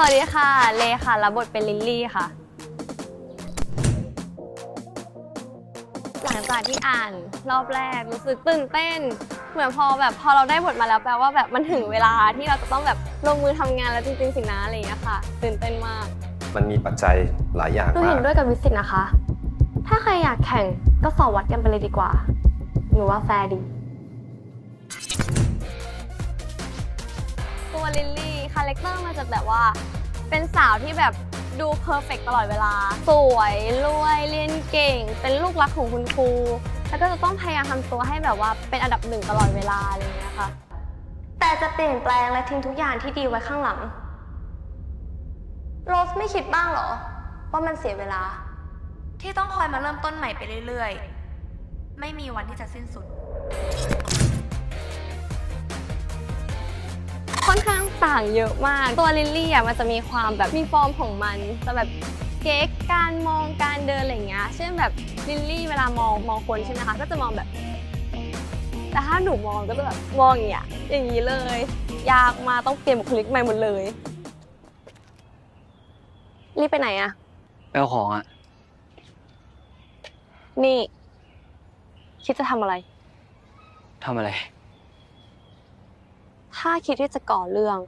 สวัสดีค่ะ เลค่ะ รับบทเป็นลิลลี่ค่ะ หลังจากที่อ่านรอบแรกรู้สึกตื่นเต้น เหมือนพอแบบพอเราได้บทมาแล้วแปลว่าแบบมันถึงเวลาที่เราจะต้องแบบลงมือทำงานแล้วจริงๆสินะอะไรอย่างเงี้ยค่ะ ตื่นเต้นมาก มันมีปัจจัยหลายอย่างหนูมาเห็กนด้วยกับวิสิตนะคะ ถ้าใครอยากแข่งก็สอบวัดกันไปเลยดีกว่า หนูว่าแฟร์ดี ลิลลี่คาแรคเตอร์มันจะแบบว่า เป็นสาวที่แบบดูเพอร์เฟกตลอดเวลา สวยรวยเรียนเก่ง เป็นลูกรักของคุณครู แล้วก็จะต้องพยายามทำตัวให้แบบว่าเป็นอันดับหนึ่งตลอดเวลาอะไรอย่างเงี้ยค่ะแต่จะเปลี่ยนแปลงและทิ้งทุกอย่างที่ดีไว้ข้างหลัง โรสไม่คิดบ้างเหรอ ว่ามันเสียเวลา ที่ต้องคอยมาเริ่มต้นใหม่ไปเรื่อยๆ ไม่มีวันที่จะสิ้นสุด ค่อนข้างต่างเยอะมาก ตัวลิลลี่อะมันจะมีความแบบมีฟอร์มของมันจะแบบเก๊กการมองการเดินอะไรอย่างเงี้ยเช่นแบบลิลลี่เวลามองมองคนใช่ไหมคะก็จะมองแบบ แต่ถ้าหนูมองก็จะแบบมองอย่างเงี้ยอย่างนี้เลย ยากมากต้องเปลี่ยนบุคลิกใหม่หมดเลยรีบไปไหนอะไปเอาของอะนี่ คิดจะทำอะไรทำอะไร ถ้าคิดที่จะก่อเรื่อง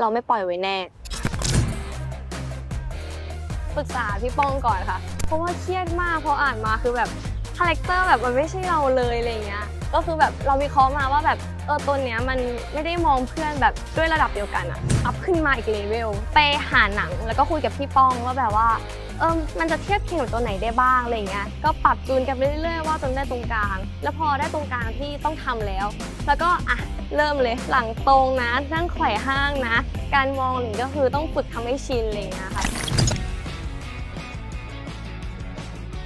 เราไม่ปล่อยไว้แน่ ปรึกษาพี่ป้องก่อนค่ะ เพราะว่าเครียดมากเพราะอ่านมาคือแบบคาแรคเตอร์แบบมันไม่ใช่เราเลยอะไรเงี้ย ก็คือแบบเรามีเคราะห์มาว่าแบบเออตัวเนี้ยมันไม่ได้มองเพื่อนแบบด้วยระดับเดียวกันอะอัพขึ้นมาอีกเลเวลไปหาหนังแล้วก็คุยกับพี่ป้องว่าแบบว่าเออมันจะเทียบเคียงกับตัวไหนได้บ้างอะไรเงี้ย ก็ปรับจูนกันไปเรื่อยๆว่าจนได้ตรงกลาง แล้วพอได้ตรงกลางที่ต้องทำแล้ว แล้วก็อะ เริ่มเลยหลังตรงนะนั่งไขว่ห้างนะ การมองหรือก็คือต้องฝึกทำให้ชินอะไรอย่างเงี้ยค่ะ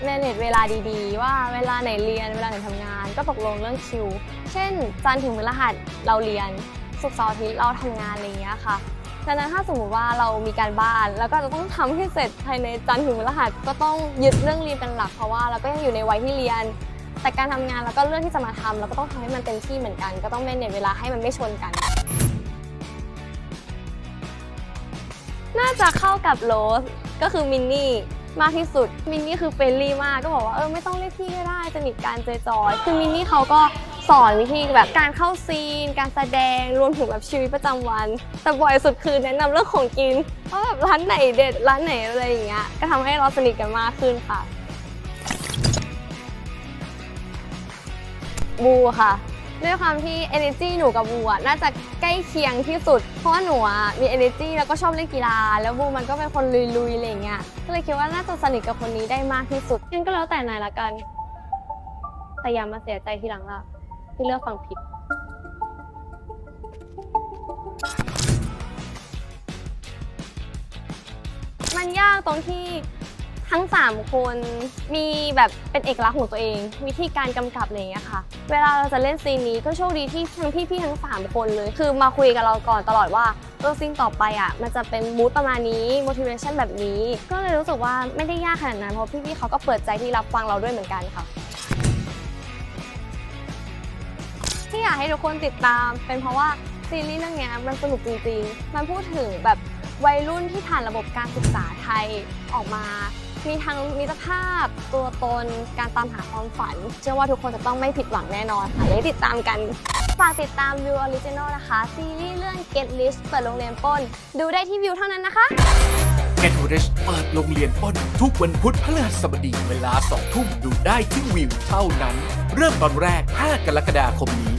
แมเนจเวลาดีๆ ว่าเวลาไหนเรียนเวลาไหนทำงาน ก็ตกลงเรื่องคิว เช่นจันทร์ถึงพฤหัสเราเรียนศุกร์เสาร์อาทิตย์เราทำงานอะไรอย่างเงี้ยค่ะดังนั้นถ้าสมมติว่าเรามีการบ้าน แล้วก็จะต้องทำให้เสร็จภายในจันทร์ถึงพฤหัสก็ต้องยึดเรื่องเรียนเป็นหลักเพราะว่าเราก็ยังอยู่ในวัยที่เรียน แต่การทำงานแล้วก็เรื่องที่จะมาทำเราก็ต้องทำให้มันเต็มที่เหมือนกัน ก็ต้องแมเนจเวลาให้มันไม่ชนกัน น่าจะเข้ากับโรสก็คือมินนี่มากที่สุด มินนี่คือเฟรนลี่มากก็บอกว่าเออไม่ต้องเรียกพี่ก็ได้สนิทกันเจจอยคือมินนี่เขาก็สอนวิธีแบบการเข้าซีน การแสดงรวมถึงแบบชีวิตประจำวัน แต่บ่อยสุดคือแนะนำเรื่องของกินว่าแบบร้านไหนเด็ดร้านไหนอะไรอย่างเงี้ยก็ทำให้เราสนิทกันมากขึ้นค่ะ บูค่ะ ด้วยความที่ energy หนูกับบูอะน่าจะใกล้เคียงที่สุด เพราะว่าหนูอะมี energy แล้วก็ชอบเล่นกีฬา แล้วบูมันก็เป็นคนลุยๆอะไรอย่างเงี้ยก็เลยคิดว่าน่าจะสนิทกับคนนี้ได้มากที่สุดงั้นก็แล้วแต่นายละกันแต่อย่ามาเสียใจทีหลังละที่เลือกฟังผิดมันยากตรงที่ ทั้ง 3 คนมีแบบเป็นเอกลักษณ์ของตัวเอง วิธีการกำกับอะไรอย่างเงี้ยค่ะ เวลาเราจะเล่นซีนนี้ก็โชคดีที่ทั้งพี่ๆทั้ง 3 คนเลย คือมาคุยกับเราก่อนตลอดว่าเออซีนต่อไปอะมันจะเป็นมูดประมาณนี้ motivation แบบนี้ ก็เลยรู้สึกว่าไม่ได้ยากขนาดนั้นเพราะพี่ๆเขาก็เปิดใจที่รับฟังเราด้วยเหมือนกันค่ะที่อยากให้ทุกคนติดตามเป็นเพราะว่าซีรีส์เรื่องนี้มันสนุกจริงๆ มันพูดถึงแบบวัยรุ่นที่ผ่านระบบการศึกษาไทยออกมา มีทั้งมิตรภาพ ตัวตน การตามหาความฝัน เชื่อว่าทุกคนจะต้องไม่ผิดหวังแน่นอนค่ะเลยติดตามกันฝากติดตามวิวออริจินอลนะคะ ซีรีส์เรื่อง Get Rich เปิดโรงเรียนปล้น ดูได้ที่วิวเท่านั้นนะคะ Get Rich เปิดโรงเรียนปล้น ทุกวันพุธพฤหัสบดีเวลา2ทุ่มดูได้ที่วิวเท่านั้น เริ่มตอนแรก 5 กรกฎาคมนี้